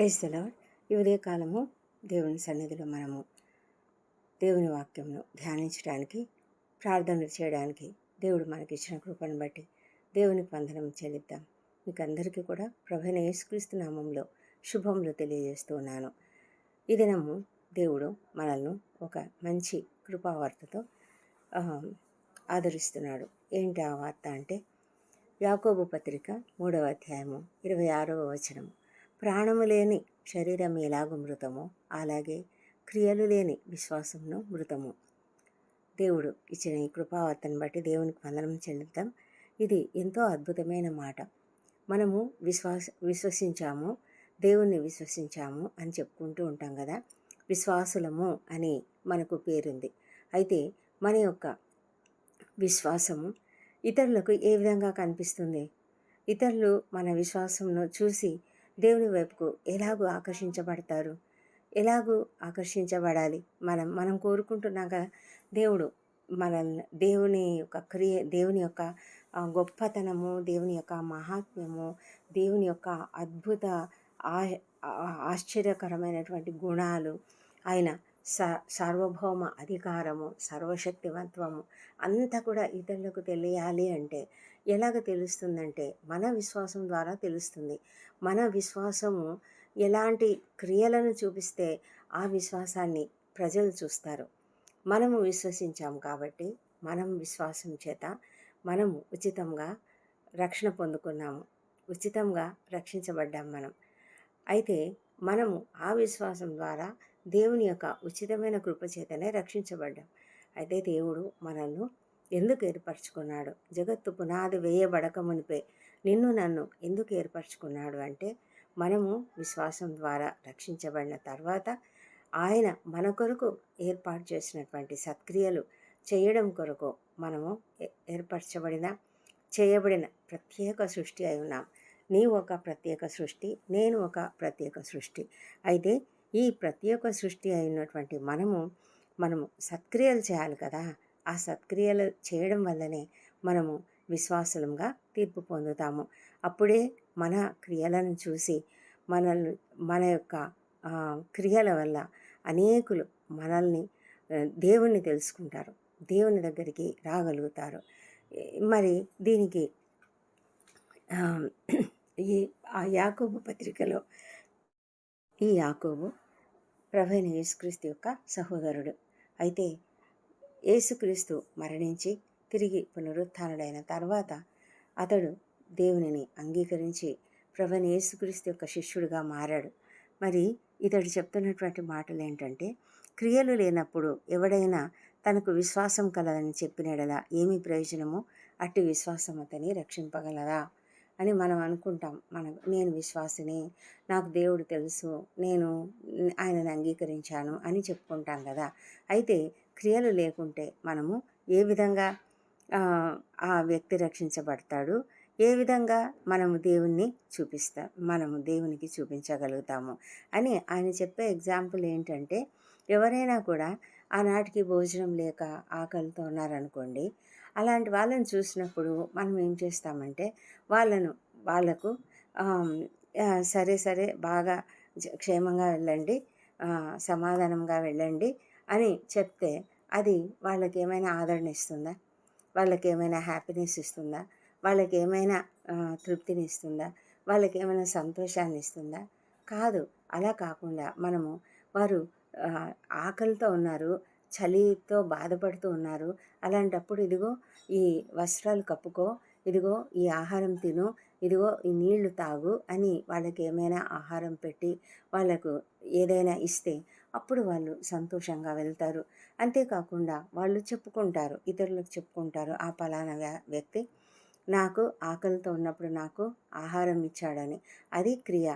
Praise the ఈ ఉదయకాలము దేవుని సన్నిధిలో మనము దేవుని వాక్యంను ధ్యానించడానికి ప్రార్థనలు చేయడానికి దేవుడు మనకి ఇచ్చిన కృపను బట్టి దేవుని వందనం చెల్లిద్దాం. మీకు అందరికీ కూడా ప్రభైన యేసుక్రీస్తు నామంలో శుభములు తెలియజేస్తూ ఉన్నాను. ఈ దినము దేవుడు మనల్ని ఒక మంచి కృపావార్తతో ఆదరిస్తున్నాడు. ఏంటి ఆ వార్త అంటే యాకోబు పత్రిక మూడవ అధ్యాయము ఇరవై ఆరవ వచనము. ప్రాణము లేని శరీరం ఎలాగో మృతమో అలాగే క్రియలు లేని విశ్వాసమును మృతము. దేవుడు ఇచ్చిన ఈ కృపావర్తను బట్టి దేవునికి వందనం చెల్లిద్దాం. ఇది ఎంతో అద్భుతమైన మాట. మనము విశ్వాస విశ్వసించాము దేవుణ్ణి విశ్వసించాము అని చెప్పుకుంటూ ఉంటాం కదా. విశ్వాసులము అని మనకు పేరుంది. అయితే మన యొక్క విశ్వాసము ఇతరులకు ఏ విధంగా కనిపిస్తుంది? ఇతరులు మన విశ్వాసంను చూసి దేవుని వైపుకు ఎలాగూ ఆకర్షించబడతారు? ఎలాగూ ఆకర్షించబడాలి? మనం మనం కోరుకుంటున్నాక దేవుడు మన దేవుని యొక్క క్రియ దేవుని యొక్క గొప్పతనము దేవుని యొక్క మహాత్మ్యము దేవుని యొక్క అద్భుత ఆ- ఆశ్చర్యకరమైనటువంటి గుణాలు ఆయన స సార్వభౌమ అధికారము సర్వశక్తివంతము అంతా కూడా ఇతరులకు తెలియాలి అంటే ఎలాగ తెలుస్తుందంటే మన విశ్వాసం ద్వారా తెలుస్తుంది. మన విశ్వాసము ఎలాంటి క్రియలను చూపిస్తే ఆ విశ్వాసాన్ని ప్రజలు చూస్తారు. మనము విశ్వసించాం కాబట్టి మనం విశ్వాసం చేత మనము ఉచితంగా రక్షణ పొందుకున్నాము. ఉచితంగా రక్షించబడ్డాం మనం. అయితే మనము ఆ విశ్వాసం ద్వారా దేవుని యొక్క ఉచితమైన కృప చేతనే రక్షించబడ్డాం. అయితే దేవుడు మనల్ని ఎందుకు ఏర్పరచుకున్నాడు? జగత్తు పునాది వేయబడక మునిపే నిన్ను నన్ను ఎందుకు ఏర్పరచుకున్నాడు అంటే మనము విశ్వాసం ద్వారా రక్షించబడిన తర్వాత ఆయన మన కొరకు ఏర్పాటు చేసినటువంటి సత్క్రియలు చేయడం కొరకు మనము ఏ- ఏర్పరచబడిన చేయబడిన ప్రత్యేక సృష్టి అయి ఉన్నాం. నీవు ఒక ప్రత్యేక సృష్టి నేను ఒక ప్రత్యేక సృష్టి. అయితే ఈ ప్రత్యేక సృష్టి అయినటువంటి మనము మనము సత్క్రియలు చేయాలి కదా? ఆ సత్క్రియలు చేయడం వల్లనే మనము విశ్వాసులంగా తీర్పు పొందుతాము. అప్పుడే మన క్రియలను చూసి మనల్ని మన యొక్క క్రియల వల్ల అనేకులు మనల్ని దేవుణ్ణి తెలుసుకుంటారు. దేవుని దగ్గరికి రాగలుగుతారు. మరి దీనికి ఈ ఆ యాకోబు పత్రికలో ఈ యాకోబు ప్రభైన యేసుక్రీస్తు యొక్క సహోదరుడు. అయితే యేసుక్రీస్తు మరణించి తిరిగి పునరుత్డైన తర్వాత అతడు దేవునిని అంగీకరించి ప్రభైన యేసుక్రీస్తు యొక్క శిష్యుడిగా మారాడు. మరి ఇతడు చెప్తున్నటువంటి మాటలు ఏంటంటే క్రియలు లేనప్పుడు ఎవడైనా తనకు విశ్వాసం కలదని చెప్పినడలా ఏమి ప్రయోజనము? అట్టి విశ్వాసం అతని రక్షింపగలదా? అని మనం అనుకుంటాం. మన నేను విశ్వాసిని నాకు దేవుడు తెలుసు నేను ఆయనను అంగీకరించాను అని చెప్పుకుంటాం కదా. అయితే క్రియలు లేకుంటే మనము ఏ విధంగా ఆ, వ్యక్తి రక్షించబడతాడు? ఏ విధంగా మనము దేవుణ్ణి చూపిస్తా మనము దేవునికి చూపించగలుగుతాము? అని ఆయన చెప్పే ఎగ్జాంపుల్ ఏంటంటే ఎవరైనా కూడా ఆనాటికి భోజనం లేక ఆకలితో ఉన్నారనుకోండి అలాంటి వాళ్ళని చూసినప్పుడు మనం ఏం చేస్తామంటే వాళ్ళను వాళ్ళకు సరే సరే బాగా క్షేమంగా వెళ్ళండి సమాధానంగా వెళ్ళండి అని చెప్తే అది వాళ్ళకి ఏమైనా ఆదరణ ఇస్తుందా? వాళ్ళకి ఏమైనా హ్యాపీనెస్ ఇస్తుందా? వాళ్ళకి ఏమైనా తృప్తిని ఇస్తుందా వాళ్ళకి ఏమైనా సంతోషాన్ని ఇస్తుందా కాదు అలా కాకుండా మనము వారు ఆకలితో ఉన్నారు చలితో బాధపడుతూ ఉన్నారు అలాంటప్పుడు ఇదిగో ఈ వస్త్రాలు కప్పుకో ఇదిగో ఈ ఆహారం తిను ఇదిగో ఈ నీళ్ళు తాగు అని వాళ్ళకి ఏమైనా ఆహారం పెట్టి వాళ్ళకు ఏదైనా ఇస్తే అప్పుడు వాళ్ళు సంతోషంగా వెళ్తారు. అంతేకాకుండా వాళ్ళు చెప్పుకుంటారు ఇతరులకు చెప్పుకుంటారు ఆ పలానా వ్యక్తి నాకు ఆకలితో ఉన్నప్పుడు నాకు ఆహారం ఇచ్చాడని. అది క్రియ.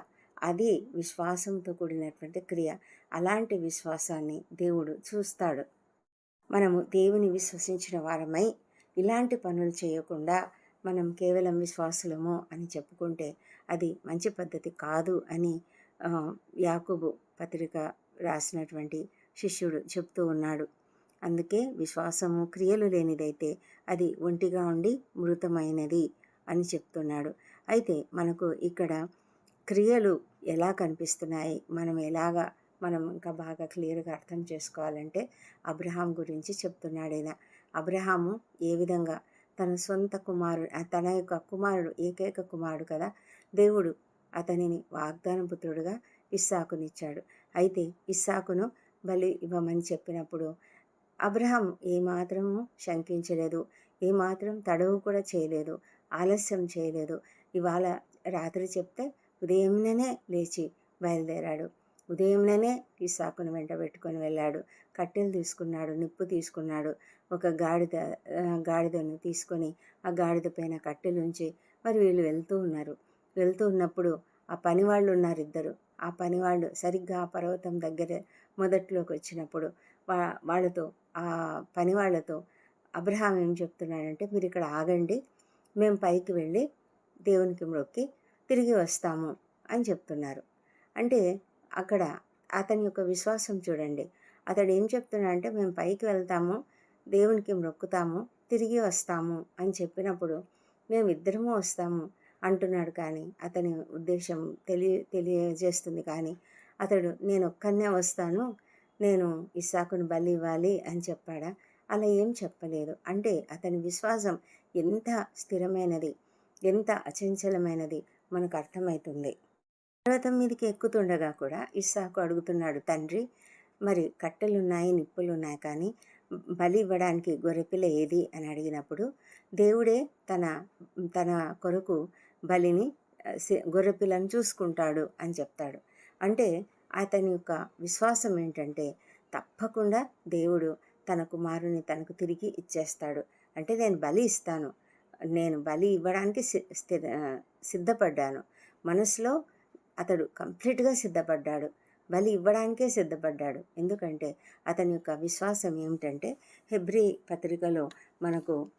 అది విశ్వాసంతో కూడినటువంటి క్రియ. అలాంటి విశ్వాసాన్ని దేవుడు చూస్తాడు. మనము దేవుని విశ్వసించిన వారమై ఇలాంటి పనులు చేయకుండా మనం కేవలం విశ్వాసులము అని చెప్పుకుంటే అది మంచి పద్ధతి కాదు అని యాకుబు పత్రిక రాసినటువంటి శిష్యుడు చెప్తూ ఉన్నాడు. అందుకే విశ్వాసము క్రియలు లేనిదైతే అది ఒంటిగా ఉండి మృతమైనది అని చెప్తున్నాడు. అయితే మనకు ఇక్కడ క్రియలు ఎలా కనిపిస్తున్నాయి? మనం ఎలాగా మనం ఇంకా బాగా క్లియర్గా అర్థం చేసుకోవాలంటే అబ్రహాం గురించి చెప్తున్నాడు ఈయన. అబ్రహాము ఏ విధంగా తన సొంత కుమారుడు తన యొక్క కుమారుడు ఏకైక కుమారుడు కదా? దేవుడు అతనిని వాగ్దాన పుత్రుడుగా ఇస్సాకునిచ్చాడు. అయితే ఇస్సాకును బలి ఇవ్వమని చెప్పినప్పుడు అబ్రహం ఏమాత్రము శంకించలేదు ఏమాత్రం తడవు కూడా చేయలేదు ఆలస్యం చేయలేదు. ఇవాళ రాత్రి చెప్తే ఉదయంలోనే లేచి బయలుదేరాడు. ఉదయంలోనే ఇస్సాకును వెంట పెట్టుకొని వెళ్ళాడు. కట్టెలు తీసుకున్నాడు నిప్పు తీసుకున్నాడు. ఒక గాడిద గాడిదను తీసుకొని ఆ గాడిద పైన కట్టెలు ఉంచి మరి వీళ్ళు వెళ్తూ ఉన్నారు. వెళ్తూ ఉన్నప్పుడు ఆ పని వాళ్ళు ఉన్నారు ఇద్దరు. ఆ పనివాళ్ళు సరిగ్గా ఆ పర్వతం దగ్గర మొదట్లోకి వచ్చినప్పుడు వా వాళ్ళతో ఆ పనివాళ్ళతో అబ్రహాం ఏం చెప్తున్నాడంటే మీరు ఇక్కడ ఆగండి. మేము పైకి వెళ్ళి దేవునికి మొక్కి తిరిగి వస్తాము అని చెప్తున్నారు. అంటే అక్కడ అతని యొక్క విశ్వాసం చూడండి. అతడు ఏం చెప్తున్నాడంటే మేము పైకి వెళ్తాము దేవునికి మొక్కుతాము తిరిగి వస్తాము అని చెప్పినప్పుడు మేము ఇద్దరము వస్తాము. అంటున్నాడు కానీ అతని ఉద్దేశం తెలియ తెలియజేస్తుంది కానీ అతడు నేను ఒక్కనే వస్తాను నేను ఇస్సాకును బలి ఇవ్వాలి అని చెప్పాడా. అలా ఏం చెప్పలేదు. అంటే అతని విశ్వాసం ఎంత స్థిరమైనది ఎంత అచంచలమైనది మనకు అర్థమవుతుంది పర్వతం మీదకి ఎక్కుతుండగా కూడా ఇస్సాకు అడుగుతున్నాడు తండ్రి మరి కట్టెలున్నాయి నిప్పులున్నాయి కానీ బలి ఇవ్వడానికి గొర్రెపిల్ల ఏది? అని అడిగినప్పుడు దేవుడే తన తన కొరకు బలిని గొర్రెపిల్లను చూసుకుంటాడు అని చెప్తాడు. అంటే అతని యొక్క విశ్వాసం ఏంటంటే తప్పకుండా దేవుడు తన కుమారుని తనకు తిరిగి ఇచ్చేస్తాడు. అంటే నేను బలి ఇస్తాను. నేను బలి ఇవ్వడానికి సిద్ధపడ్డాను. మనసులో అతడు కంప్లీట్గా సిద్ధపడ్డాడు. బలి ఇవ్వడానికే సిద్ధపడ్డాడు. ఎందుకంటే అతని యొక్క విశ్వాసం ఏమిటంటే హెబ్రి పత్రికలో మనకు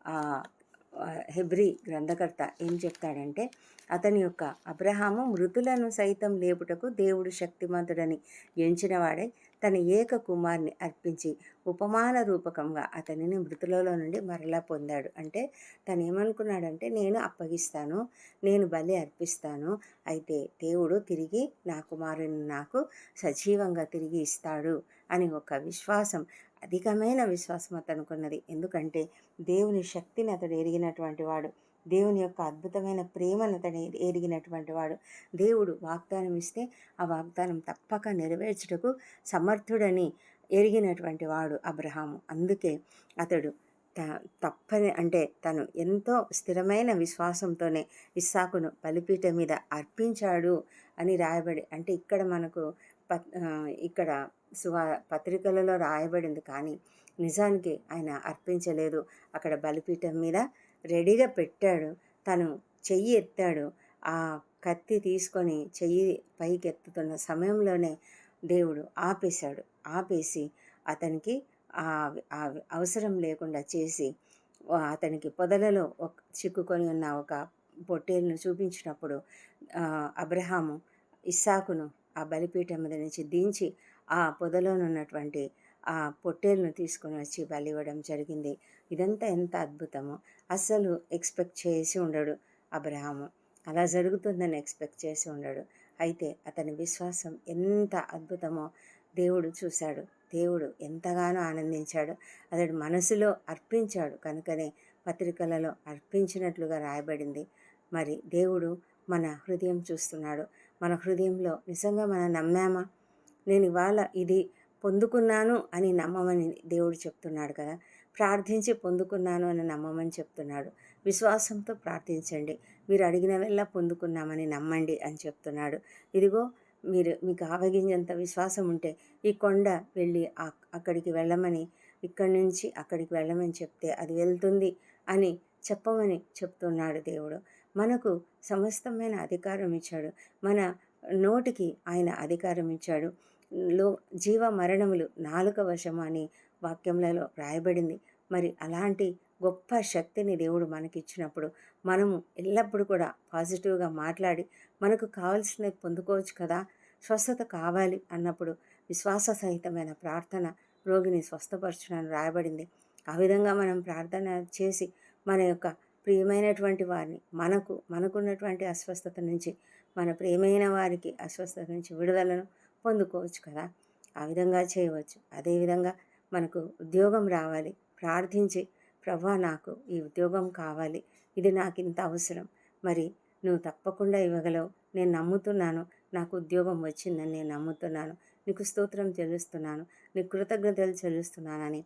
హెబ్రి గ్రంథకర్త ఏం చెప్తాడంటే అతని యొక్క అబ్రహాము మృతులను సైతం లేపుటకు దేవుడు శక్తిమంతుడని ఎంచినవాడై తన ఏక కుమార్ని అర్పించి ఉపమాన రూపకంగా అతనిని మృతులలో నుండి మరలా పొందాడు. అంటే తను ఏమనుకున్నాడంటే నేను అప్పగిస్తాను నేను బలి అర్పిస్తాను అయితే దేవుడు తిరిగి నా కుమారుని నాకు సజీవంగా తిరిగి ఇస్తాడు అని ఒక విశ్వాసం అధికమైన విశ్వాసం అతనుకున్నది. ఎందుకంటే దేవుని శక్తిని అతడు ఎరిగినటువంటి వాడు దేవుని యొక్క అద్భుతమైన ప్రేమను అతని ఎరిగినటువంటి వాడు. దేవుడు వాగ్దానం ఇస్తే ఆ వాగ్దానం తప్పక నెరవేర్చుటకు సమర్థుడని ఎరిగినటువంటి వాడు అబ్రహాము. అందుకే అతడు త తప్పని అంటే తను ఎంతో స్థిరమైన విశ్వాసంతోనే ఇస్సాకును బలిపీఠ మీద అర్పించాడు అని రాయబడి అంటే ఇక్కడ మనకు ఇక్కడ సువా పత్రికలలో రాయబడింది కానీ నిజానికి ఆయన అర్పించలేదు. అక్కడ బలిపీఠం మీద రెడీగా పెట్టాడు. తను చెయ్యి ఎత్తాడు. ఆ కత్తి తీసుకొని చెయ్యి పైకి ఎత్తుతున్న సమయంలోనే దేవుడు ఆపేశాడు. ఆపేసి అతనికి అవసరం లేకుండా చేసి అతనికి పొదలలో ఒక చిక్కుకొని ఉన్న ఒక పొట్టేలును చూపించినప్పుడు అబ్రహాము ఇస్సాకును ఆ బలిపీఠం మీద నుంచి దించి ఆ పొదలోనున్నటువంటి ఆ పొట్టేలును తీసుకొని వచ్చి బలి ఇవ్వడం జరిగింది. ఇదంతా ఎంత అద్భుతమో! అస్సలు ఎక్స్పెక్ట్ చేసి ఉండడు అబ్రహాము. అలా జరుగుతుందని ఎక్స్పెక్ట్ చేసి ఉండడు. అయితే అతని విశ్వాసం ఎంత అద్భుతమో! దేవుడు చూశాడు. దేవుడు ఎంతగానో ఆనందించాడు. అతడు మనసులో అర్పించాడు. కనుకనే పత్రికలలో అర్పించినట్లుగా రాయబడింది. మరి దేవుడు మన హృదయం చూస్తున్నాడు. మన హృదయంలో నిజంగా మనం నమ్మామా? నేను ఇవాళ ఇది పొందుకున్నాను అని నమ్మమని దేవుడు చెప్తున్నాడు కదా. ప్రార్థించి పొందుకున్నాను అని నమ్మమని చెప్తున్నాడు. విశ్వాసంతో ప్రార్థించండి. మీరు అడిగిన వెళ్ళ పొందుకున్నామని నమ్మండి అని చెప్తున్నాడు. ఇదిగో మీరు మీకు ఆవగించేంత విశ్వాసం ఉంటే ఈ కొండ వెళ్ళి అక్కడికి వెళ్ళమని ఇక్కడి నుంచి అక్కడికి వెళ్ళమని చెప్తే అది వెళ్తుంది అని చెప్పమని చెప్తున్నాడు దేవుడు. మనకు సమస్తమైన అధికారం ఇచ్చాడు. మన నోటికి ఆయన అధికారం ఇచ్చాడు. లో జీవ మరణములు నాలుక వశము అని వాక్యములలో రాయబడింది. మరి అలాంటి గొప్ప శక్తిని దేవుడు మనకిచ్చినప్పుడు మనము ఎల్లప్పుడూ కూడా పాజిటివ్గా మాట్లాడి మనకు కావాల్సినవి పొందుకోవచ్చు కదా స్వస్థత కావాలి అన్నప్పుడు విశ్వాస సహితమైన ప్రార్థన రోగిని స్వస్థపరచడానికి రాయబడింది. ఆ విధంగా మనం ప్రార్థన చేసి మన యొక్క ప్రియమైనటువంటి వారిని మనకు మనకున్నటువంటి అస్వస్థత నుంచి మన ప్రియమైన వారికి అస్వస్థత నుంచి విడుదలను పొందుకోవచ్చు కదా. ఆ విధంగా చేయవచ్చు. అదేవిధంగా మనకు ఉద్యోగం రావాలి. ప్రార్థించి ప్రభా నాకు ఈ ఉద్యోగం కావాలి. ఇది నాకు ఇంత అవసరం. మరి నువ్వు తప్పకుండా ఇవ్వగలవు. నేను నమ్ముతున్నాను. నాకు ఉద్యోగం వచ్చిందని నేను నమ్ముతున్నాను. నీకు స్తోత్రం చెల్లిస్తున్నాను. నీకు కృతజ్ఞతలు చెల్లిస్తున్నానని.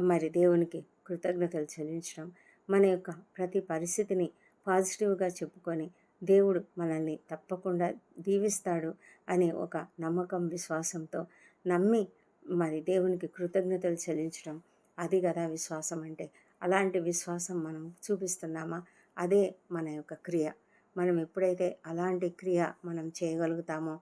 మరి దేవునికి కృతజ్ఞతలు చెల్లించడం మన యొక్క ప్రతి పరిస్థితిని పాజిటివ్గా చెప్పుకొని దేవుడు మనల్ని తప్పకుండా దీవిస్తాడు అనే ఒక నమ్మకం విశ్వాసంతో నమ్మి మరి దేవునికి కృతజ్ఞతలు చెల్లించడం అది కదా విశ్వాసం అంటే. అలాంటి విశ్వాసం మనం చూపిస్తున్నామా? అదే మన యొక్క క్రియ. మనం ఎప్పుడైతే అలాంటి క్రియ మనం చేయగలుగుతామో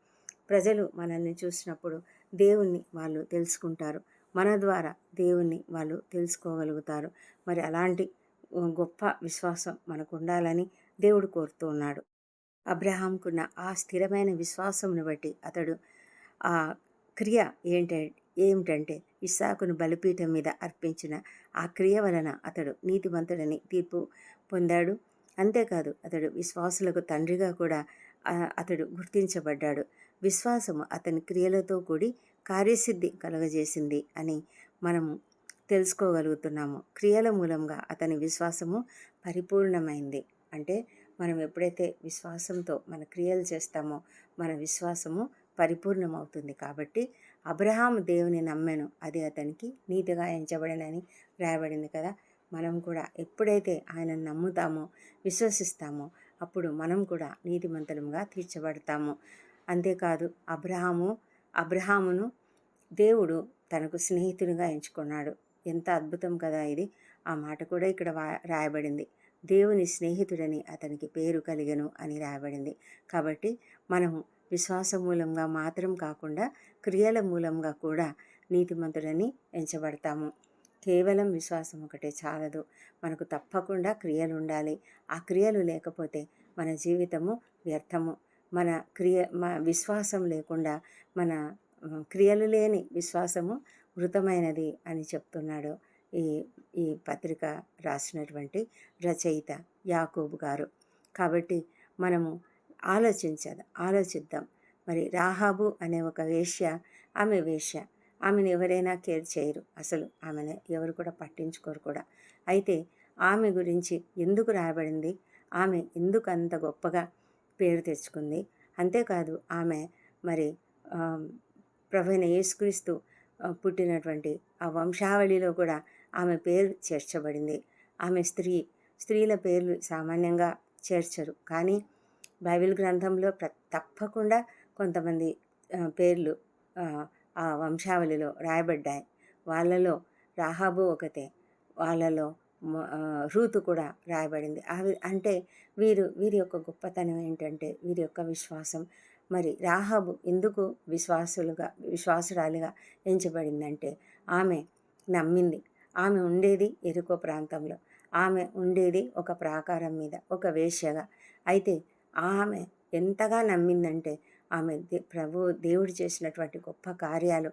ప్రజలు మనల్ని చూసినప్పుడు దేవుణ్ణి వాళ్ళు తెలుసుకుంటారు. మన ద్వారా దేవుణ్ణి వాళ్ళు తెలుసుకోగలుగుతారు. మరి అలాంటి గొప్ప విశ్వాసం మనకు ఉండాలని దేవుడు కోరుతూ ఉన్నాడు. అబ్రహాంకున్న ఆ స్థిరమైన విశ్వాసమును బట్టి అతడు ఆ క్రియ ఏంటే ఏమిటంటే ఇస్సాకును బలిపీఠం మీద అర్పించిన ఆ క్రియ వలన అతడు నీతివంతుడని తీర్పు పొందాడు. అంతేకాదు అతడు విశ్వాసులకు తండ్రిగా కూడా అతడు గుర్తించబడ్డాడు. విశ్వాసము అతని క్రియలతో కూడి కార్యసిద్ధి కలుగజేసింది అని మనము తెలుసుకోగలుగుతున్నాము. క్రియల మూలంగా అతని విశ్వాసము పరిపూర్ణమైంది. అంటే మనం ఎప్పుడైతే విశ్వాసంతో మన క్రియలు చేస్తామో మన విశ్వాసము పరిపూర్ణమవుతుంది కాబట్టి అబ్రహాం దేవుని నమ్మెను. అది అతనికి నీతిగా ఎంచబడినని రాయబడింది కదా. మనం కూడా ఎప్పుడైతే ఆయనను నమ్ముతామో విశ్వసిస్తామో అప్పుడు మనం కూడా నీతిమంతులంగా తీర్చబడతాము. అంతేకాదు అబ్రహాము అబ్రహామును దేవుడు తనకు స్నేహితునిగా ఎంచుకున్నాడు. ఎంత అద్భుతం కదా ఇది. ఆ మాట కూడా ఇక్కడ రాయబడింది. దేవుని స్నేహితుడని అతనికి పేరు కలిగను అని రాయబడింది. కాబట్టి మనము విశ్వాస మూలంగా మాత్రం కాకుండా క్రియల మూలంగా కూడా నీతిమంతుడని ఎంచబడతాము. కేవలం విశ్వాసం ఒకటే చాలదు. మనకు తప్పకుండా క్రియలు ఉండాలి ఆ క్రియలు లేకపోతే మన జీవితము వ్యర్థము. మన క్రియ మన విశ్వాసం లేకుండా మన క్రియలు లేని విశ్వాసము మృతమైనది అని చెప్తున్నాడు ఈ ఈ పత్రిక రాసినటువంటి రచయిత యాకూబ్ గారు. కాబట్టి మనము ఆలోచించదు ఆలోచిద్దాం. మరి రాహాబు అనే ఒక వేష్య ఆమె వేష్య ఆమెను ఎవరైనా కేర్ చేయరు. అసలు ఆమెను ఎవరు కూడా పట్టించుకోరు కూడా. అయితే ఆమె గురించి ఎందుకు రాయబడింది? ఆమె ఎందుకు అంత గొప్పగా పేరు తెచ్చుకుంది? అంతేకాదు ఆమె మరి ప్రవీణ యేసుక్రీస్తు పుట్టినటువంటి ఆ వంశావళిలో కూడా ఆమె పేరు చేర్చబడింది. ఆమె స్త్రీ స్త్రీల పేర్లు సామాన్యంగా చేర్చరు. కానీ బైబిల్ గ్రంథంలో ప్ర తప్పకుండా కొంతమంది పేర్లు ఆ వంశావళిలో రాయబడ్డాయి. వాళ్ళలో రాహాబు ఒకతే వాళ్ళలో రూతు కూడా రాయబడింది. అవి అంటే వీరు వీరి యొక్క గొప్పతనం ఏంటంటే వీరి యొక్క విశ్వాసం. మరి రాహాబు ఎందుకు విశ్వాసులుగా విశ్వాసురాలిగా ఎంచబడిందంటే ఆమె నమ్మింది. ఆమె ఉండేది ఎరుకో ప్రాంతంలో. ఆమె ఉండేది ఒక ప్రాకారం మీద ఒక వేశ్యగా. అయితే ఆమె ఎంతగా నమ్మిందంటే ఆమె ప్రభు దేవుడు చేసినటువంటి గొప్ప కార్యాలు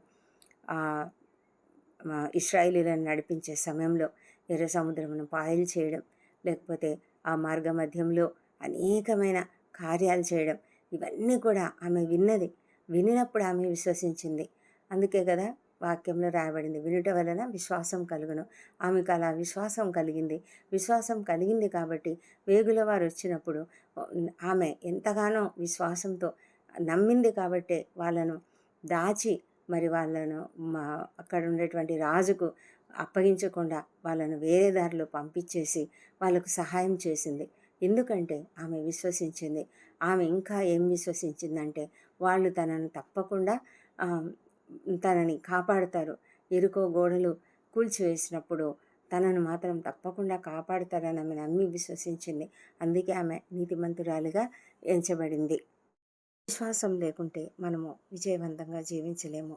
ఇస్రాయిలీలను నడిపించే సమయంలో ఎర్ర సముద్రమును పాయలు చేయడం లేకపోతే ఆ మార్గ మధ్యంలో అనేకమైన కార్యాలు చేయడం ఇవన్నీ కూడా ఆమె విన్నది. వినినప్పుడు ఆమె విశ్వసించింది. అందుకే కదా వాక్యంలో రాయబడింది వినుట వలన విశ్వాసం కలుగును. ఆమెకు అలా విశ్వాసం కలిగింది. విశ్వాసం కలిగింది కాబట్టి వేగుల వారు వచ్చినప్పుడు ఆమె ఎంతగానో విశ్వాసంతో నమ్మింది కాబట్టే వాళ్ళను దాచి మరి వాళ్ళను మా అక్కడ ఉండేటువంటి రాజుకు అప్పగించకుండా వాళ్ళను వేరే దారిలో పంపించేసి వాళ్ళకు సహాయం చేసింది. ఎందుకంటే ఆమె విశ్వసించింది. ఆమె ఇంకా ఏం విశ్వసించిందంటే వాళ్ళు తనను తప్పకుండా తనని కాపాడుతారు. ఇరుకో గోడలు కూల్చివేసినప్పుడు తనను మాత్రం తప్పకుండా కాపాడుతారని ఆమె నమ్మి విశ్వసించింది. అందుకే ఆమె నీతిమంతురాలుగా ఎంచబడింది. విశ్వాసం లేకుంటే మనము విజయవంతంగా జీవించలేము.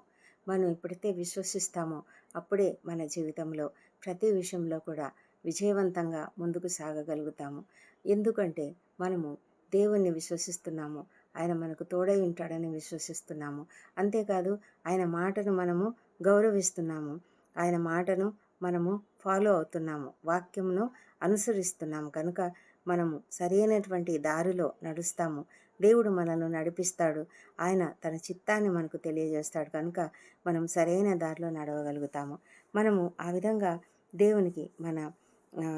మనం ఎప్పుడైతే విశ్వసిస్తామో అప్పుడే మన జీవితంలో ప్రతి విషయంలో కూడా విజయవంతంగా ముందుకు సాగగలుగుతాము. ఎందుకంటే మనము దేవుణ్ణి విశ్వసిస్తున్నాము. ఆయన మనకు తోడై ఉంటాడని విశ్వసిస్తున్నాము. అంతేకాదు ఆయన మాటను మనము గౌరవిస్తున్నాము. ఆయన మాటను మనము ఫాలో అవుతున్నాము. వాక్యమును అనుసరిస్తున్నాము. కనుక మనము సరైనటువంటి దారిలో నడుస్తాము. దేవుడు మనల్ని నడిపిస్తాడు. ఆయన తన చిత్తాన్ని మనకు తెలియజేస్తాడు. కనుక మనం సరైన దారిలో నడవగలుగుతాము. మనము ఆ విధంగా దేవునికి మన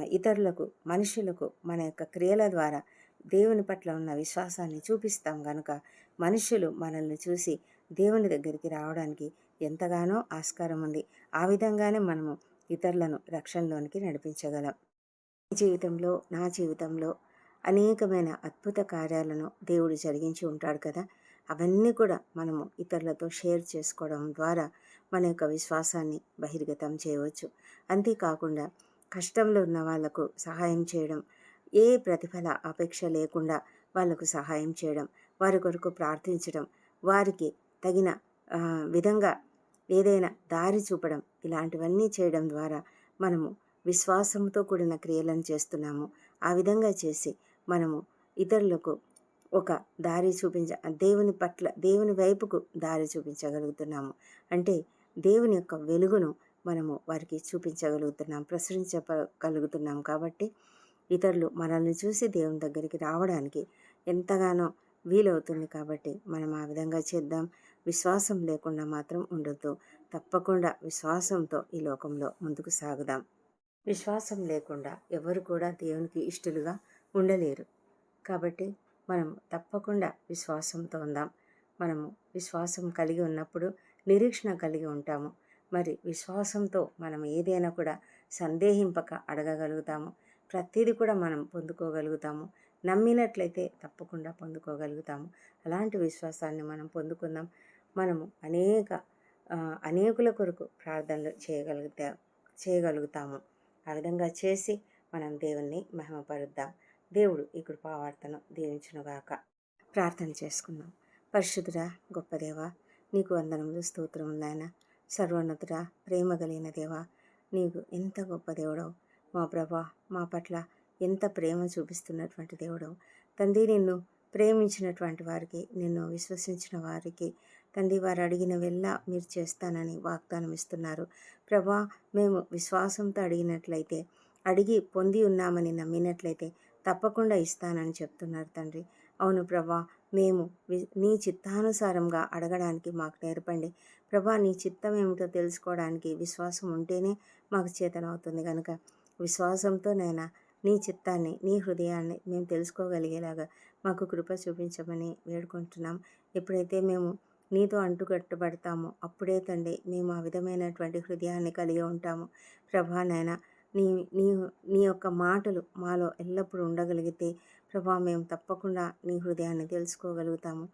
ఇతరులకు మనుషులకు మన యొక్క క్రియల ద్వారా దేవుని పట్ల ఉన్న విశ్వాసాన్ని చూపిస్తాం. కనుక మనుషులు మనల్ని చూసి దేవుని దగ్గరికి రావడానికి ఎంతగానో ఆస్కారం ఉంది. ఆ విధంగానే మనము ఇతరులను రక్షణలోనికి నడిపించగలం. జీవితంలో నా జీవితంలో అనేకమైన అద్భుత కార్యాలను దేవుడు జరిగించి ఉంటాడు కదా. అవన్నీ కూడా మనము ఇతరులతో షేర్ చేసుకోవడం ద్వారా మన యొక్క విశ్వాసాన్ని బహిర్గతం చేయవచ్చు. అంతేకాకుండా కష్టంలో ఉన్న వాళ్ళకు సహాయం చేయడం ఏ ప్రతిఫల అపేక్ష లేకుండా వాళ్ళకు సహాయం చేయడం వారి కొరకు ప్రార్థించడం వారికి తగిన విధంగా ఏదైనా దారి చూపడం ఇలాంటివన్నీ చేయడం ద్వారా మనము విశ్వాసంతో కూడిన క్రియలను చేస్తున్నాము. ఆ విధంగా చేసి మనము ఇతరులకు ఒక దారి చూపించ దేవుని పట్ల దేవుని వైపుకు దారి చూపించగలుగుతున్నాము. అంటే దేవుని యొక్క వెలుగును మనము వారికి చూపించగలుగుతున్నాం ప్రసరించగలుగుతున్నాం కాబట్టి ఇతరులు మనల్ని చూసి దేవుని దగ్గరికి రావడానికి ఎంతగానో వీలవుతుంది కాబట్టి మనం ఆ విధంగా చేద్దాం. విశ్వాసం లేకుండా మాత్రం ఉండొద్దు. తప్పకుండా విశ్వాసంతో ఈ లోకంలో ముందుకు సాగుదాం. విశ్వాసం లేకుండా ఎవరు కూడా దేవునికి ఇష్టలుగా ఉండలేరు. కాబట్టి మనం తప్పకుండా విశ్వాసంతో ఉందాం. మనము విశ్వాసం కలిగి ఉన్నప్పుడు నిరీక్షణ కలిగి ఉంటాము. మరి విశ్వాసంతో మనం ఏదైనా కూడా సందేహింపక అడగగలుగుతాము. ప్రతిదీ కూడా మనం పొందుకోగలుగుతాము. నమ్మినట్లయితే తప్పకుండా పొందుకోగలుగుతాము. అలాంటి విశ్వాసాన్ని మనం పొందుకుందాం. మనము అనేక అనేకుల కొరకు ప్రార్థనలు చేయగలుగుతా చేయగలుగుతాము. ఆ విధంగా చేసి మనం దేవుణ్ణి మహిమపరుద్దాం. దేవుడు ఈ కృపావార్తను దీవించునుగాక. ప్రార్థన చేసుకుందాం. గొప్ప గొప్పదేవా నీకు వందనములు స్తోత్రములు నాయన. సర్వోన్నతురా ప్రేమ కలిగిన దేవా నీకు ఎంత గొప్ప దేవుడవు. మా ప్రభా మా పట్ల ఎంత ప్రేమ చూపిస్తున్నటువంటి దేవుడవు. తండ్రి నిన్ను ప్రేమించినటువంటి వారికి నిన్ను విశ్వసించిన వారికి తండ్రి వారు అడిగిన వెళ్ళ మీరు చేస్తానని వాగ్దానం ఇస్తున్నారు. ప్రభా మేము విశ్వాసంతో అడిగినట్లయితే అడిగి పొంది ఉన్నామని నమ్మినట్లయితే తప్పకుండా ఇస్తానని చెప్తున్నారు తండ్రి. అవును ప్రభా మేము నీ చిత్తానుసారంగా అడగడానికి మాకు నేర్పండి. ప్రభా నీ చిత్తం ఏమిటో తెలుసుకోవడానికి విశ్వాసం ఉంటేనే మాకు చేతనవుతుంది కనుక విశ్వాసంతో నైనా నీ చిత్తాన్ని నీ హృదయాన్ని మేము తెలుసుకోగలిగేలాగా మాకు కృప చూపించమని వేడుకుంటున్నాం. ఎప్పుడైతే మేము నీతో అంటుకట్టుబడతామో అప్పుడే తండ్రి మేము ఆ విధమైనటువంటి హృదయాన్ని కలిగి ఉంటాము. ప్రభా నాయన నీ నీ నీ యొక్క మాటలు మాలో ఎల్లప్పుడూ ఉండగలిగితే ప్రభా మేము తప్పకుండా నీ హృదయాన్ని తెలుసుకోగలుగుతాము.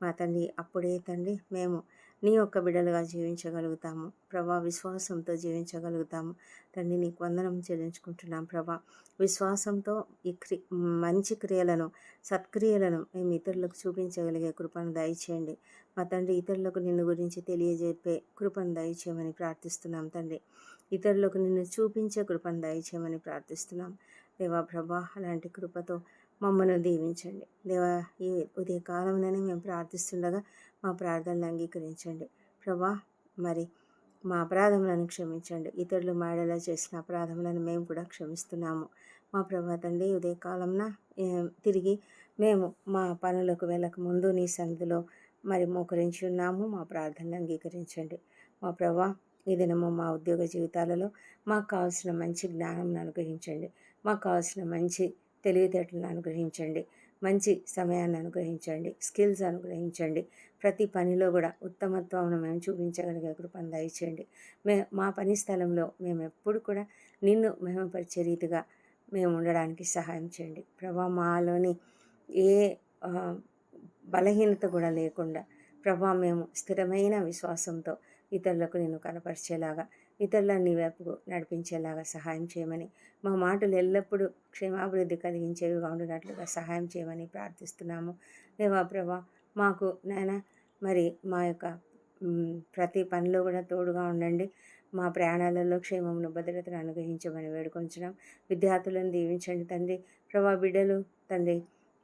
మా తండ్రి అప్పుడే తండ్రి మేము నీ యొక్క బిడ్డలుగా జీవించగలుగుతాము. ప్రభా విశ్వాసంతో జీవించగలుగుతాము. తండ్రి నీకు వందనం చెల్లించుకుంటున్నాం ప్రభా. విశ్వాసంతో ఈ క్రి మంచి క్రియలను సత్క్రియలను మేము ఇతరులకు చూపించగలిగే కృపను దయచేయండి. మా తండ్రి ఇతరులకు నిన్ను గురించి తెలియజెప్పే కృపను దయచేయమని ప్రార్థిస్తున్నాం తండ్రి. ఇతరులకు నిన్ను చూపించే కృపను దయచేయమని ప్రార్థిస్తున్నాం. దేవా ప్రభా అలాంటి కృపతో మమ్మల్ని దీవించండి. దేవా ఈ ఉదయకాలంలోనే మేము ప్రార్థిస్తుండగా మా ప్రార్థనలు అంగీకరించండి. ప్రభా మరి మా అపరాధములను క్షమించండి. ఇతరులు మాడేలా చేసిన అపరాధములను మేము కూడా క్షమిస్తున్నాము. మా ప్రభా తండ్రి ఉదయకాలంన తిరిగి మేము మా పనులకు వెళ్ళక ముందు నీ సన్నిధిలో మరి మోకరించి ఉన్నాము. మా ప్రార్థనలు అంగీకరించండి. మా ప్రభా ఈ దినము మా ఉద్యోగ జీవితాలలో మాకు కావాల్సిన మంచి జ్ఞానం అనుగ్రహించండి. మాకు కావాల్సిన మంచి తెలివితేటలను అనుగ్రహించండి. మంచి సమయాన్ని అనుగ్రహించండి. స్కిల్స్ అనుగ్రహించండి. ప్రతి పనిలో కూడా ఉత్తమత్వం మేము చూపించగలిగే కృపను దయచేయండి. మే మా పని స్థలంలో మేము ఎప్పుడు కూడా నిన్ను మేమపరిచే రీతిగా మేము ఉండడానికి సహాయం చేయండి. ప్రభా మాలోని ఏ బలహీనత కూడా లేకుండా ప్రభా మేము స్థిరమైన విశ్వాసంతో ఇతరులకు నేను కనపరిచేలాగా ఇతరులను నీ వైపుకు నడిపించేలాగా సహాయం చేయమని మా మాటలు ఎల్లప్పుడూ క్షేమాభివృద్ధి కలిగించేవిగా ఉండినట్లుగా సహాయం చేయమని ప్రార్థిస్తున్నాము. దేవా ప్రభా మాకు నాయన మరి మా యొక్క ప్రతి పనిలో కూడా తోడుగా ఉండండి. మా ప్రయాణాలలో క్షేమమును భద్రతను అనుగ్రహించమని వేడుకొంచడం విద్యార్థులను దీవించండి తండ్రి. ప్రభా బిడ్డలు తండ్రి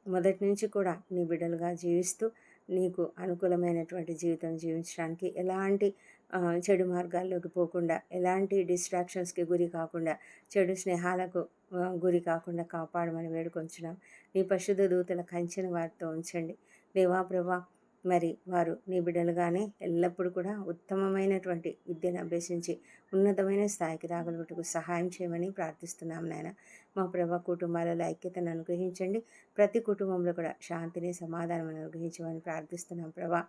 మొదటి నుంచి కూడా నీ బిడ్డలుగా జీవిస్తూ నీకు అనుకూలమైనటువంటి జీవితం జీవించడానికి ఎలాంటి చెడు మార్గాల్లోకి పోకుండా ఎలాంటి డిస్ట్రాక్షన్స్కి గురి కాకుండా చెడు స్నేహాలకు గురి కాకుండా కాపాడమని వేడుకొంచున్నాం. నీ పశుధ దూతల కంచెను వారితో ఉంచండి. దేవా ప్రభా మరి వారు నీ బిడ్డలుగానే ఎల్లప్పుడూ కూడా ఉత్తమమైనటువంటి విద్యను అభ్యసించి ఉన్నతమైన స్థాయికి రాగలుగుటకు సహాయం చేయమని ప్రార్థిస్తున్నాం నాయన. మా ప్రభా కుటుంబాలలో ఐక్యతను అనుగ్రహించండి. ప్రతి కుటుంబంలో కూడా శాంతిని సమాధానం అనుగ్రహించమని ప్రార్థిస్తున్నాం ప్రభా.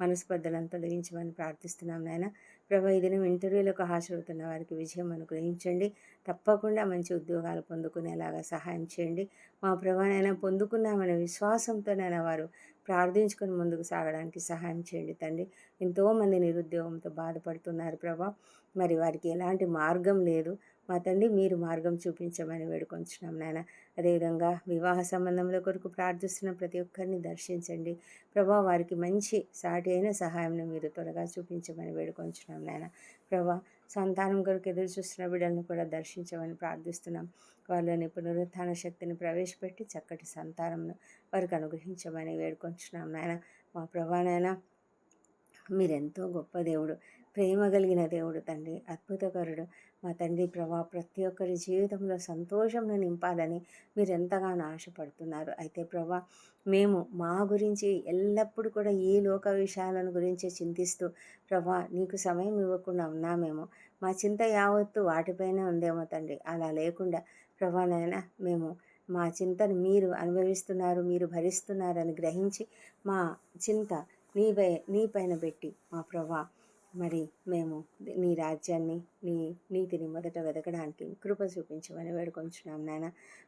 మనస్పర్ధలను తొలగించమని ప్రార్థిస్తున్నాం నాయన. ప్రభా ఈ దినం ఇంటర్వ్యూలకు హాజరవుతున్న వారికి విజయం అనుగ్రహించండి. తప్పకుండా మంచి ఉద్యోగాలు పొందుకునేలాగా సహాయం చేయండి. మా ప్రభానైనా పొందుకున్నామనే విశ్వాసంతోనైనా వారు ప్రార్థించుకొని ముందుకు సాగడానికి సహాయం చేయండి తండ్రి. ఎంతోమంది నిరుద్యోగంతో బాధపడుతున్నారు ప్రభా. మరి వారికి ఎలాంటి మార్గం లేదు. మా తండ్రి మీరు మార్గం చూపించమని వేడుకొంచున్నాం నాయన. అదేవిధంగా వివాహ సంబంధంలో కొరకు ప్రార్థిస్తున్న ప్రతి ఒక్కరిని దర్శించండి. ప్రభా వారికి మంచి సాటి అయిన సహాయంను మీరు త్వరగా చూపించమని వేడుకొంచున్నాం నాయన. ప్రభా సంతానం కొరకు ఎదురు చూస్తున్న బిడ్డలను కూడా దర్శించమని ప్రార్థిస్తున్నాం. వాళ్ళని పునరుత్థాన శక్తిని ప్రవేశపెట్టి చక్కటి సంతానంను వారికి అనుగ్రహించమని వేడుకొంచున్నాం నాయన. మా ప్రభానైనా మీరెంతో గొప్ప దేవుడు ప్రేమ కలిగిన దేవుడు తండ్రి అద్భుతకరుడు మా తండ్రి ప్రభా ప్రతి ఒక్కరి జీవితంలో సంతోషంను నింపాలని మీరు ఎంతగానో ఆశపడుతున్నారు. అయితే ప్రభా మేము మా గురించి ఎల్లప్పుడూ కూడా ఈ లోక విషయాలను గురించి చింతిస్తూ ప్రభా నీకు సమయం ఇవ్వకుండా ఉన్నామేమో. మా చింత యావత్తు వాటిపైనే ఉందేమో తండ్రి. అలా లేకుండా ప్రభా నైనా మేము మా చింతను మీరు అనుభవిస్తున్నారు మీరు భరిస్తున్నారని గ్రహించి మా చింత నీపై నీ పైన పెట్టి మా ప్రభా మరి మేము నీ రాజ్యాన్ని నీ నీతిని మొదట వెతకడానికి కృప చూపించమని వేడుకొంచున్నాం నాయన.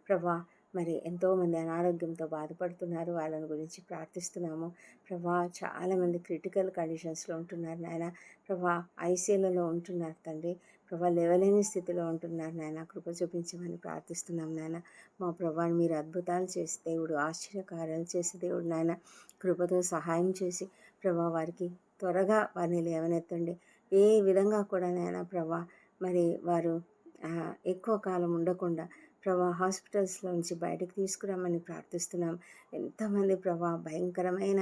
ప్రభా మరి ఎంతోమంది అనారోగ్యంతో బాధపడుతున్నారు వాళ్ళని గురించి ప్రార్థిస్తున్నాము. ప్రభా చాలామంది క్రిటికల్ కండిషన్స్లో ఉంటున్నారు నాయన. ప్రభా ఐసీయూలలో ఉంటున్నారు తండ్రి. ప్రభా లేవలేని స్థితిలో ఉంటున్నారు నాయన. కృప చూపించమని ప్రార్థిస్తున్నాం నాయన. మా ప్రభాని మీరు అద్భుతాలు చేసి దేవుడు ఆశ్చర్యకార్యాలు చేసి దేవుడు నాయన కృపతో సహాయం చేసి ప్రభా వారికి త్వరగా వారిని లేవనెత్తండి. ఏ విధంగా కూడా నైనా ప్రభా మరి వారు ఎక్కువ కాలం ఉండకుండా ప్రభా హాస్పిటల్స్లో నుంచి బయటకు తీసుకురామని ప్రార్థిస్తున్నాం. ఎంతమంది ప్రభా భయంకరమైన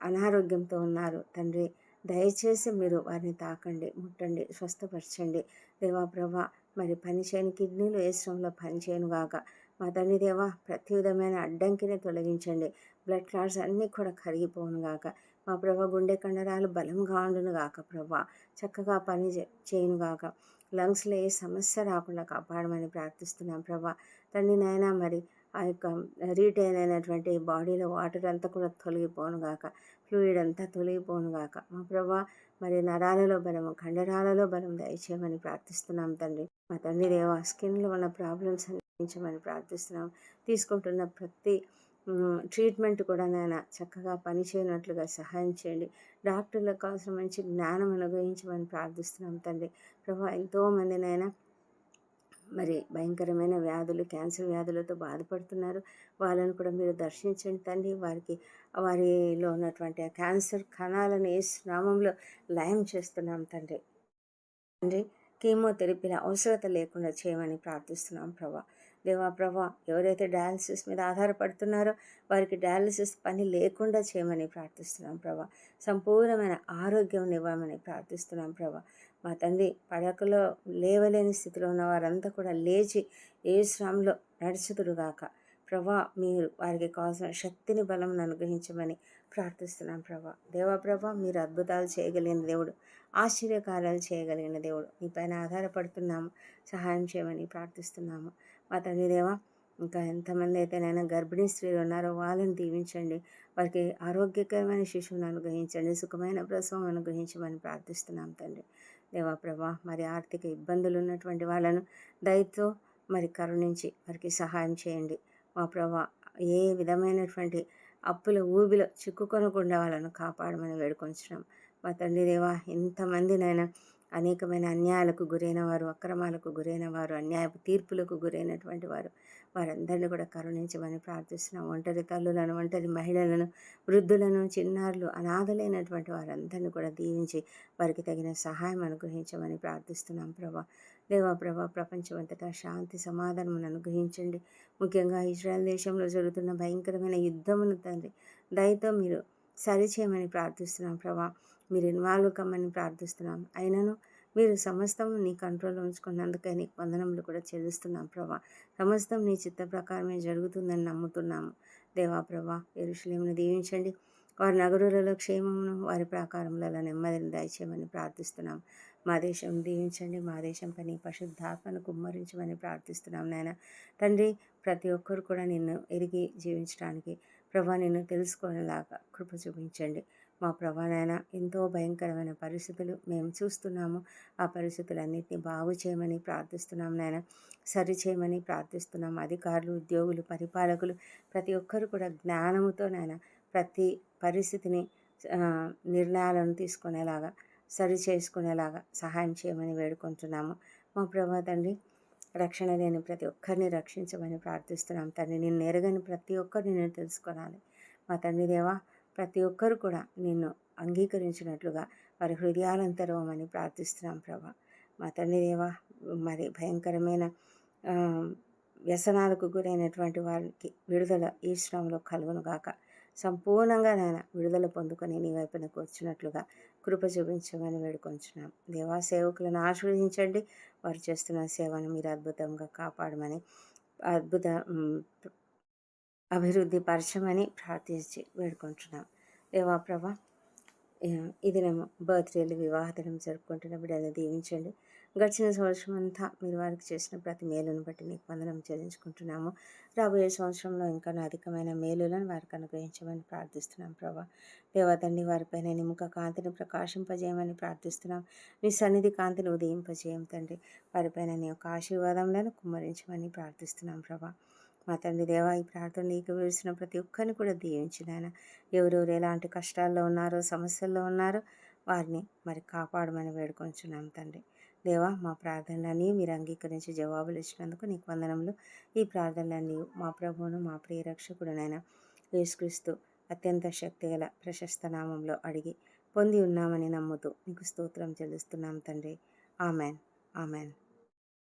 అనారోగ్యంతో ఉన్నారు. తండ్రి దయచేసి మీరు వారిని తాకండి ముట్టండి స్వస్థపరచండి. దేవా ప్రభా మరి పని చేయని కిడ్నీలు ఏ శ్రమంలో పని చేయను గాక. మా తండ్రి దేవా ప్రతి విధమైన అడ్డంకిని తొలగించండి. బ్లడ్ క్లాట్స్ అన్నీ కూడా కరిగిపోను గాక. మా ప్రభా గుండె కండరాలు బలంగా ఉండును గాక ప్రభా. చక్కగా పని చేయను గాక. లంగ్స్లో ఏ సమస్య రాకుండా కాపాడమని ప్రార్థిస్తున్నాం ప్రభా. తండ్రి నాయన మరి ఆ యొక్క రీటైన్ అయినటువంటి బాడీలో వాటర్ అంతా కూడా తొలగిపోను గాక. ఫ్లూయిడ్ అంతా తొలగిపోను గాక. మా ప్రభా మరి నరాలలో బలము కండరాలలో బలం దయచేయమని ప్రార్థిస్తున్నాం తండ్రి. మా తండ్రి దేవ స్కిన్లో ఉన్న ప్రాబ్లమ్స్ అందించమని ప్రార్థిస్తున్నాం. తీసుకుంటున్న ప్రతి ట్రీట్మెంట్ కూడా నాయన చక్కగా పనిచేయనట్లుగా సహాయం చేయండి. డాక్టర్లకు కావాల్సిన మంచి జ్ఞానం అనుగ్రహించమని ప్రార్థిస్తున్నాం తండ్రి. ప్రభా ఎంతోమంది నైనా మరి భయంకరమైన వ్యాధులు క్యాన్సర్ వ్యాధులతో బాధపడుతున్నారు. వాళ్ళని కూడా మీరు దర్శించండి తండ్రి. వారికి వారిలో ఉన్నటువంటి ఆ క్యాన్సర్ కణాలను ఏ స్నామంలో లయం చేస్తున్నాం తండ్రి. తండ్రి కీమోథెరపీల అవసరత లేకుండా చేయమని ప్రార్థిస్తున్నాం ప్రభా. దేవా ప్రభా? ఎవరైతే డయాలసిస్ మీద ఆధారపడుతున్నారో వారికి డయాలసిస్ పని లేకుండా చేయమని ప్రార్థిస్తున్నాం ప్రభా. సంపూర్ణమైన ఆరోగ్యం ఇవ్వమని ప్రార్థిస్తున్నాం ప్రభా. మా తండ్రి పడకలో లేవలేని స్థితిలో ఉన్న వారంతా కూడా లేచి ఏ శ్రమలో నడుచుదురుగాక. ప్రభా మీరు వారికి కావాల్సిన శక్తిని బలం అనుగ్రహించమని ప్రార్థిస్తున్నాం ప్రభా. దేవా ప్రభా మీరు అద్భుతాలు చేయగలిగిన దేవుడు ఆశ్చర్యకార్యాలు చేయగలిగిన దేవుడు. మీ పైన ఆధారపడుతున్నాము సహాయం చేయమని ప్రార్థిస్తున్నాము. మా తండ్రి దేవా ఇంకా ఎంతమంది అయితే నైనా గర్భిణీ స్త్రీలు ఉన్నారో వాళ్ళని దీవించండి. వారికి ఆరోగ్యకరమైన శిశువును అనుగ్రహించండి. సుఖమైన ప్రసవం అనుగ్రహించమని ప్రార్థిస్తున్నాం తండ్రి. దేవా ప్రభా మరి ఆర్థిక ఇబ్బందులు ఉన్నటువంటి వాళ్ళను దయతో మరి కరుణించి వారికి సహాయం చేయండి. మా ప్రభా ఏ విధమైనటువంటి అప్పుల ఊబిలో చిక్కుకొనకుండా వాళ్ళను కాపాడమని వేడుకొంచున్నాం. మా తండ్రి దేవా ఎంతమందినైనా అనేకమైన అన్యాయాలకు గురైన వారు అక్రమాలకు గురైన వారు అన్యాయపు తీర్పులకు గురైనటువంటి వారు వారందరినీ కూడా కరుణించమని ప్రార్థిస్తున్నాం. ఒంటరి తల్లులను ఒంటరి మహిళలను వృద్ధులను చిన్నారులు అనాథలైనటువంటి వారందరినీ కూడా దీవించి వారికి తగిన సహాయం అనుగ్రహించమని ప్రార్థిస్తున్నాం ప్రభా. దేవా ప్రభా ప్రపంచమంతటా శాంతి సమాధానం అనుగ్రహించండి. ముఖ్యంగా ఇజ్రాయెల్ దేశంలో జరుగుతున్న భయంకరమైన యుద్ధమును తండ్రి దయతో మీరు సరిచేయమని ప్రార్థిస్తున్నాం ప్రభా. మీరు ఇన్వాల్వ్ కమ్మని ప్రార్థిస్తున్నాం. అయినను మీరు సమస్తం నీ కంట్రోల్లో ఉంచుకున్నందుకే నీకు వందనములు కూడా చెల్లిస్తున్నాం ప్రభా. సమస్తం నీ చిత్త ప్రకారమే జరుగుతుందని నమ్ముతున్నాము. దేవా ప్రభా ఎరుషులేమును దీవించండి. వారి నగరులలో క్షేమమును వారి ప్రాకారములలో నెమ్మదిని దయచేయమని ప్రార్థిస్తున్నాం. మా దేశం దీవించండి. మా దేశం నీ పరిశుద్ధాత్మను కుమ్మరించమని ప్రార్థిస్తున్నాం నాయన. తండ్రి ప్రతి ఒక్కరు కూడా నిన్ను ఎరిగి జీవించడానికి ప్రభా నిన్ను తెలుసుకునేలాగా కృప చూపించండి. మా ప్రభానైనా ఎంతో భయంకరమైన పరిస్థితులు మేము చూస్తున్నాము. ఆ పరిస్థితులన్నింటినీ బాగు చేయమని ప్రార్థిస్తున్నాం నాయన. సరి చేయమని ప్రార్థిస్తున్నాం. అధికారులు ఉద్యోగులు పరిపాలకులు ప్రతి ఒక్కరు కూడా జ్ఞానముతో నాయన ప్రతి పరిస్థితిని నిర్ణయాలను తీసుకునేలాగా సరి చేసుకునేలాగా సహాయం చేయమని వేడుకుంటున్నాము. మా ప్రభా తండ్రి రక్షణ లేని ప్రతి ఒక్కరిని రక్షించమని ప్రార్థిస్తున్నాం. తండ్రి నేను ఎరగని ప్రతి ఒక్కరిని నేను తెలుసుకోవాలి మా తండ్రి దేవా ప్రతి ఒక్కరు కూడా నిన్ను అంగీకరించినట్లుగా వారి హృదయాలను తెరవమని ప్రార్థిస్తున్నాం ప్రభా. మా తండ్రి దేవా మరి భయంకరమైన వ్యసనాలకు గురైనటువంటి వారికి విడుదల ఈ శ్రమంలో కలుగును గాక. సంపూర్ణంగా నాయన విడుదల పొందుకొని నీ వైపునకు వచ్చినట్లుగా కృప చూపించమని వేడుకొంచున్నాం. దేవా సేవకులను ఆశీర్వదించండి. వారు చేస్తున్న సేవను మీరు అద్భుతంగా కాపాడమని అద్భుత అభివృద్ధి పరచమని ప్రార్థించి వేడుకుంటున్నాం. దేవా ప్రభా ఇది నేను బర్త్డేలు వివాహదినం జరుపుకుంటున్న బిడ్డలను దీవించండి. గడిచిన సంవత్సరం అంతా మీరు వారికి చేసిన ప్రతి మేలును బట్టి నీకు వందనం చెల్లించుకుంటున్నాము. రాబోయే సంవత్సరంలో ఇంకా అధికమైన మేలులను వారికి అనుగ్రహించమని ప్రార్థిస్తున్నాం ప్రభా. దేవతండి వారిపైన నిముఖ కాంతిని ప్రకాశింపజేయమని ప్రార్థిస్తున్నాం. మీ సన్నిధి కాంతిని ఉదయింపజేయం తండ్రి. వారిపైన నీ యొక్క ఆశీర్వాదములను కుమ్మరించమని ప్రార్థిస్తున్నాం ప్రభా. మా తండ్రి దేవా ఈ ప్రార్థన నీకు వేసిన ప్రతి ఒక్కరిని కూడా దీవించినాయన ఎవరెవరు ఎలాంటి కష్టాల్లో ఉన్నారో సమస్యల్లో ఉన్నారో వారిని మరి కాపాడమని వేడుకొంచున్నాం తండ్రి. దేవా మా ప్రార్థనలన్నీ మీరు అంగీకరించి జవాబులు ఇచ్చినందుకు నీకు వందనములు. ఈ ప్రార్థనలన్నీ మా ప్రభువును మా ప్రియరక్షకుడునైనా యేసుక్రీస్తు అత్యంత శక్తిగల ప్రశస్త నామంలో అడిగి పొంది ఉన్నామని నమ్ముతూ నీకు స్తోత్రం చెల్లిస్తున్నాం తండ్రి. ఆమెన్. ఆమెన్.